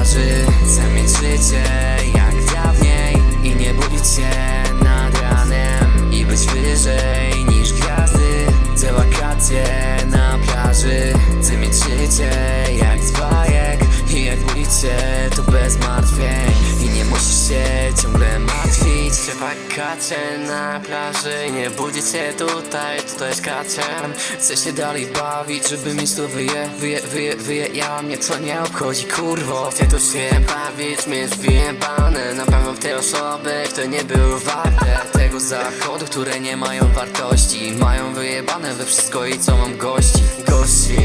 plaży. Chcę mieć życie jak dawniej I nie budzić się nad ranem I być wyżej niż gwiazdy. Te wakacje na plaży. Chcę mieć życie jak z bajek I jak budzić się to bez martwień wakacje na plaży Nie budzić się tutaj, tutaj jest kacem Chcę się dalej bawić, żeby mieć tu wyje, wyje, wyje, wyje Ja mnie to nie obchodzi, kurwo. Chcę tu się bawić, mieć wyjebane Na pewno te osoby, które nie były warte Tego zachodu, które nie mają wartości. Mają wyjebane we wszystko i co mam gości. Gości,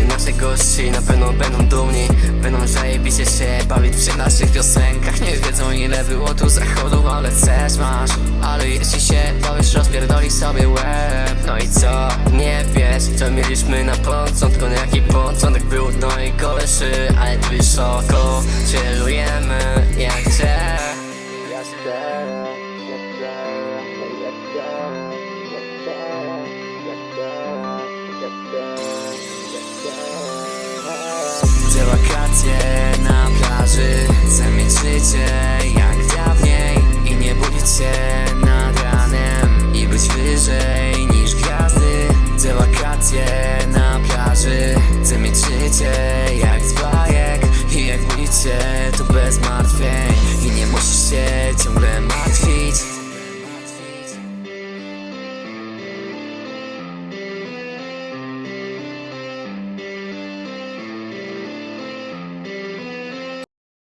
gości na pewno będą dumni. Będą zajebiście się bawić przy naszych piosenkach. Nie wiedzą ile było tu zachodu, ale chcesz masz. Ale jeśli się bawisz, rozpierdoli sobie łeb. No i co? Nie wiesz, co mieliśmy na początku No jaki początek był, no i koleszy Ale tu wysoko celujemy jak życie to bez martwień. I nie musisz się ciągle martwić.